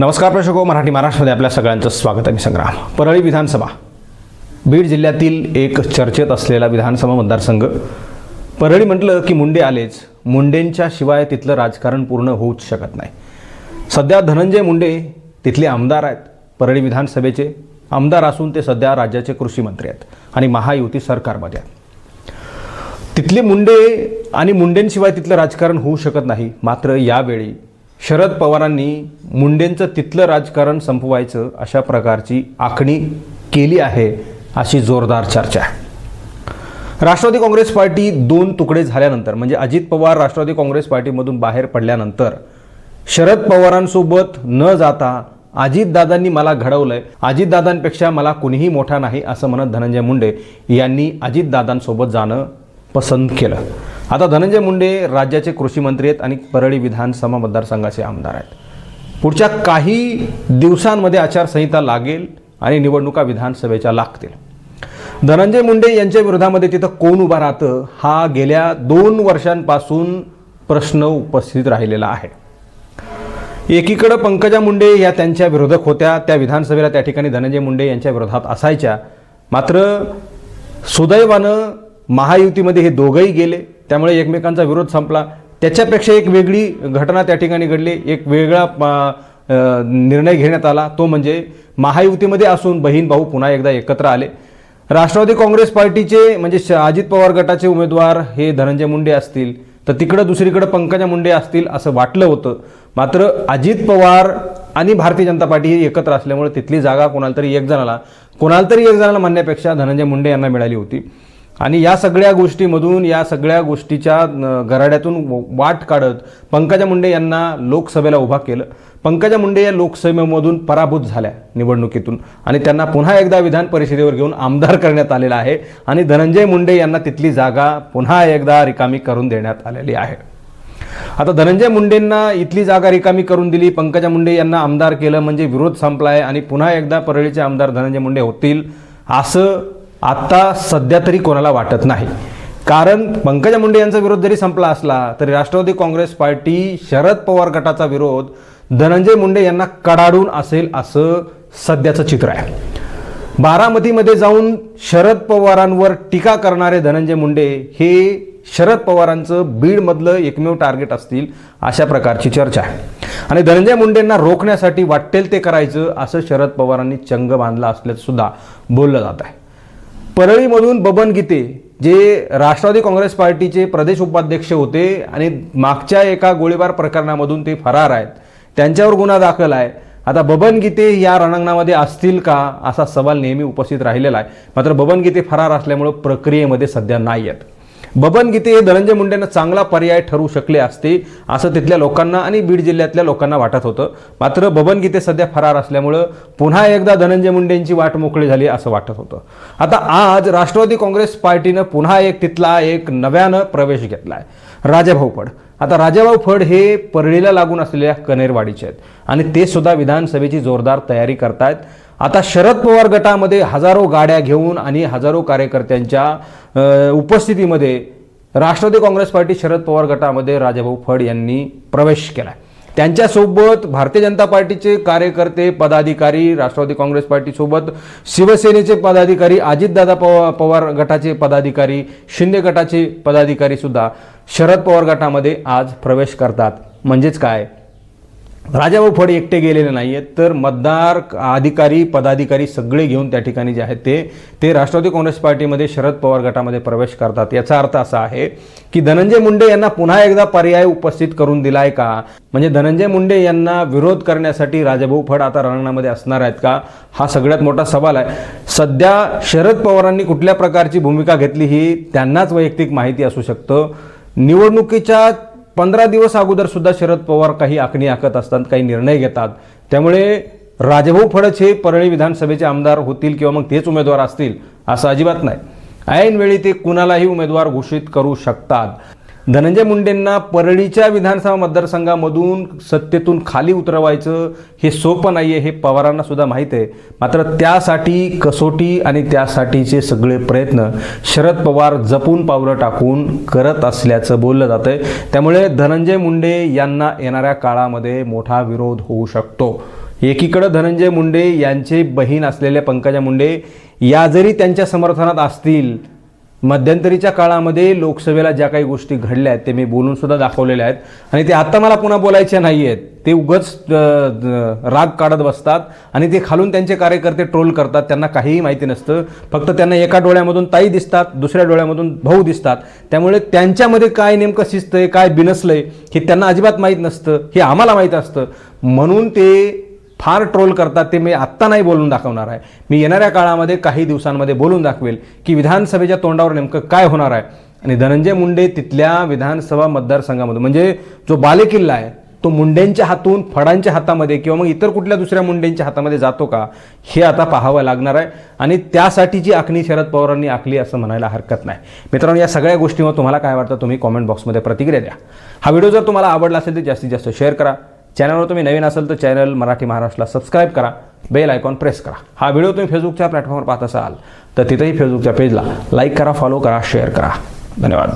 नमस्कार प्रेक्षको मराठी महाराष्ट्रामध्ये आपल्या सगळ्यांचं स्वागत आहे मी संग्राम. परळी विधानसभा बीड जिल्ह्यातील एक चर्चेत असलेला विधानसभा मतदारसंघ. परळी म्हटलं की मुंडे आलेच मुंडेंच्या शिवाय तिथलं राजकारण पूर्ण होऊच शकत नाही. सध्या धनंजय मुंडे तिथले आमदार आहेत परळी विधानसभेचे. आमदार असून ते सध्या राज्याचे कृषी मंत्री आहेत आणि महायुती सरकारमध्ये आहेत. तिथले मुंडे आणि मुंडेंशिवाय तिथलं राजकारण होऊ शकत नाही मात्र यावेळी शरद पवारांनी मुंडेंचं तिथलं राजकारण संपवायचं अशा प्रकारची आखणी केली आहे अशी जोरदार चर्चा आहे. राष्ट्रवादी काँग्रेस पार्टी दोन तुकडे झाल्यानंतर म्हणजे अजित पवार राष्ट्रवादी काँग्रेस पार्टीमधून बाहेर पडल्यानंतर शरद पवारांसोबत न जाता अजितदादांनी मला घडवलंय अजितदादांपेक्षा मला कुणीही मोठा नाही असं म्हणत धनंजय मुंडे यांनी अजितदादांसोबत जाणं पसंत केलं. आता धनंजय मुंडे राज्याचे कृषी मंत्री आहेत आणि परळी विधानसभा मतदारसंघाचे आमदार आहेत. पुढच्या काही दिवसांमध्ये आचारसंहिता लागेल आणि निवडणुका विधानसभेच्या लागतील. धनंजय मुंडे यांच्या विरोधामध्ये तिथं कोण उभा राहतं हा गेल्या दोन वर्षांपासून प्रश्न उपस्थित राहिलेला आहे. एकीकडं पंकजा मुंडे या त्यांच्या विरोधक होत्या त्या विधानसभेला त्या ठिकाणी धनंजय मुंडे यांच्या विरोधात असायच्या. मात्र सुदैवानं महायुतीमध्ये हे दोघंही गेले. त्यामुळे एकमेकांचा विरोध संपला. त्याच्यापेक्षा एक वेगळी घटना त्या ठिकाणी घडली. एक वेगळा निर्णय घेण्यात आला. तो म्हणजे महायुतीमध्ये असून बहीण भाऊ पुन्हा एकदा एकत्र आले. राष्ट्रवादी काँग्रेस पार्टीचे म्हणजे श- अजित पवार गटाचे उमेदवार हे धनंजय मुंडे असतील. तर तिकडं दुसरीकडं पंकजा मुंडे असतील असं वाटलं होतं. मात्र अजित पवार आणि भारतीय जनता पार्टी ही एकत्र असल्यामुळे तिथली जागा कोणाला तरी एक जणाला कोणाला तरी एक जणाला म्हणण्यापेक्षा धनंजय मुंडे यांना मिळाली होती. आणि या सगळ्या गोष्टीमधून या सगळ्या गोष्टीच्या घराड्यातून वाट काढत पंकजा मुंडे यांना लोकसभेला उभा केलं. पंकजा मुंडे या लोकसभेमधून पराभूत झाल्या निवडणुकीतून. आणि त्यांना पुन्हा एकदा विधान परिषदेवर घेऊन आमदार करण्यात आलेला आहे. आणि धनंजय मुंडे यांना तिथली जागा पुन्हा एकदा रिकामी करून देण्यात आलेली आहे. आता धनंजय मुंडेंना इथली जागा रिकामी करून दिली पंकजा मुंडे यांना आमदार केलं म्हणजे विरोध संपलाय आणि पुन्हा एकदा परळीचे आमदार धनंजय मुंडे होतील असं आत्ता सध्या तरी कोणाला वाटत नाही. कारण पंकजा मुंडे यांचा विरोध जरी संपला असला तरी राष्ट्रवादी काँग्रेस पार्टी शरद पवार गटाचा विरोध धनंजय मुंडे यांना कडाडून असेल असं सध्याचं चित्र आहे. बारामतीमध्ये जाऊन शरद पवारांवर टीका करणारे धनंजय मुंडे हे शरद पवारांचं बीडमधलं एकमेव टार्गेट असतील अशा प्रकारची चर्चा आहे. आणि धनंजय मुंडेंना रोखण्यासाठी वाटेल ते करायचं असं शरद पवारांनी चंग बांधला असल्याचं सुद्धा बोललं जात आहे. परळीमधून बबन गीते जे राष्ट्रवादी काँग्रेस पार्टीचे प्रदेश उपाध्यक्ष होते आणि मागच्या एका गोळीबार प्रकरणामधून ते फरार आहेत. त्यांच्यावर गुन्हा दाखल आहे. आता बबन गीते या रणांगणामध्ये असतील का असा सवाल नेहमी उपस्थित राहिलेला आहे. मात्र बबन गीते फरार असल्यामुळं प्रक्रियेमध्ये सध्या नाही आहेत. बबन गीते हे धनंजय मुंडेंना चांगला पर्याय ठरू शकले असते असं तिथल्या लोकांना आणि बीड जिल्ह्यातल्या लोकांना वाटत होतं. मात्र बबन गीते सध्या फरार असल्यामुळं पुन्हा एकदा धनंजय मुंडेंची वाट मोकळी झाली असं वाटत होतं. आता आज राष्ट्रवादी काँग्रेस पार्टीनं पुन्हा एक तिथला एक नव्यानं प्रवेश घेतला आहे राजाभाऊ फड. आता राजाभाऊ फड हे परळीला लागून असलेल्या कनेरवाडीचे आहेत आणि ते सुद्धा विधानसभेची जोरदार तयारी करतायत. आता शरद पवार गटामध्ये हजारो गाड्या घेऊन आणि हजारो कार्यकर्त्यांच्या उपस्थितीमध्ये राष्ट्रवादी काँग्रेस पार्टी शरद पवार गटामध्ये राजाभाऊ फड यांनी प्रवेश केला त्यांच्यासोबत भारतीय जनता पार्टीचे कार्यकर्ते पदाधिकारी राष्ट्रवादी काँग्रेस पार्टीसोबत शिवसेनेचे पदाधिकारी अजितदादा पवा पवार गटाचे पदाधिकारी शिंदे गटाचे पदाधिकारी सुद्धा शरद पवार गटामध्ये आज प्रवेश करतात. म्हणजेच काय? राजाभाऊ फड एकटे गेलेले नाही आहेत तर मतदार अधिकारी पदाधिकारी सगळे घेऊन त्या ठिकाणी जे आहेत ते ते राष्ट्रवादी काँग्रेस पार्टीमध्ये शरद पवार गटामध्ये प्रवेश करतात. याचा अर्थ असा आहे की धनंजय मुंडे यांना पुन्हा एकदा पर्याय उपस्थित करून दिलाय का? म्हणजे धनंजय मुंडे यांना विरोध करण्यासाठी राजाभाऊ फड आता रणांगणामध्ये असणार आहेत का? हा सगळ्यात मोठा सवाल आहे. सध्या शरद पवारांनी कुठल्या प्रकारची भूमिका घेतली ही त्यांनाच वैयक्तिक माहिती असू शकतं. निवडणुकीच्या पंधरा दिवस अगोदर सुद्धा शरद पवार काही आखणी आखत असतात काही निर्णय घेतात. त्यामुळे राजभाऊ फडच हे परळी विधानसभेचे आमदार होतील किंवा मग तेच उमेदवार असतील असं अजिबात नाही. ऐनवेळी ते कुणालाही उमेदवार घोषित करू शकतात. धनंजय मुंडेंना परळीच्या विधानसभा मतदारसंघामधून सत्तेतून खाली उतरवायचं हे सोपं नाही आहे हे पवारांना सुद्धा माहीत आहे. मात्र त्यासाठी कसोटी आणि त्यासाठीचे सगळे प्रयत्न शरद पवार जपून पावलं टाकून करत असल्याचं बोललं जातं आहे त्यामुळे धनंजय मुंडे यांना येणाऱ्या काळामध्ये मोठा विरोध होऊ शकतो. एकीकडं धनंजय मुंडे यांचे बहीण असलेले पंकजा मुंडे या जरी त्यांच्या समर्थनात असतील मध्यंतरीच्या काळामध्ये लोकसभेला ज्या काही गोष्टी घडल्या आहेत ते मी बोलून सुद्धा दाखवलेल्या आहेत. आणि ते आत्ता मला पुन्हा बोलायचे नाही आहेत. ते उगच राग काढत बसतात आणि ते खालून त्यांचे कार्यकर्ते ट्रोल करतात. त्यांना काहीही माहिती नसतं. फक्त त्यांना एका डोळ्यामधून ताई दिसतात दुसऱ्या डोळ्यामधून भाऊ दिसतात. त्यामुळे त्यांच्यामध्ये काय नेमकं शिस्त आहे काय बिनसलंय हे त्यांना अजिबात माहीत नसतं. हे आम्हाला माहीत असतं. म्हणून ते फार ट्रोल करतात ते मी आत्ता नाही बोलून दाखवणार आहे. मी येणाऱ्या काळामध्ये काही दिवसांमध्ये बोलून दाखवेल की विधानसभेच्या तोंडावर नेमकं काय होणार आहे. आणि धनंजय मुंडे तिथल्या विधानसभा मतदारसंघामधून म्हणजे जो बालेकिल्ला आहे तो मुंडेंच्या हातून फडांच्या हातामध्ये किंवा मग इतर कुठल्या दुसऱ्या मुंडेंच्या हातामध्ये जातो का हे आता पाहावं लागणार आहे. आणि त्यासाठीची आखणी शरद पवारांनी आखली असं म्हणायला हरकत नाही. मित्रांनो या सगळ्या गोष्टीवर तुम्हाला काय वाटतं तुम्ही कॉमेंट बॉक्समध्ये प्रतिक्रिया द्या. हा व्हिडिओ जर तुम्हाला आवडला असेल तर जास्तीत जास्त शेअर करा. चॅनलवर तुम्ही नवीन असाल तर चॅनल मराठी महाराष्ट्रला सबस्क्राईब करा. बेल आयकॉन प्रेस करा. हा व्हिडिओ तुम्ही फेसबुकच्या प्लॅटफॉर्मवर पाहत असाल तर तिथेही फेसबुकच्या पेजला लाईक करा फॉलो करा शेअर करा. धन्यवाद.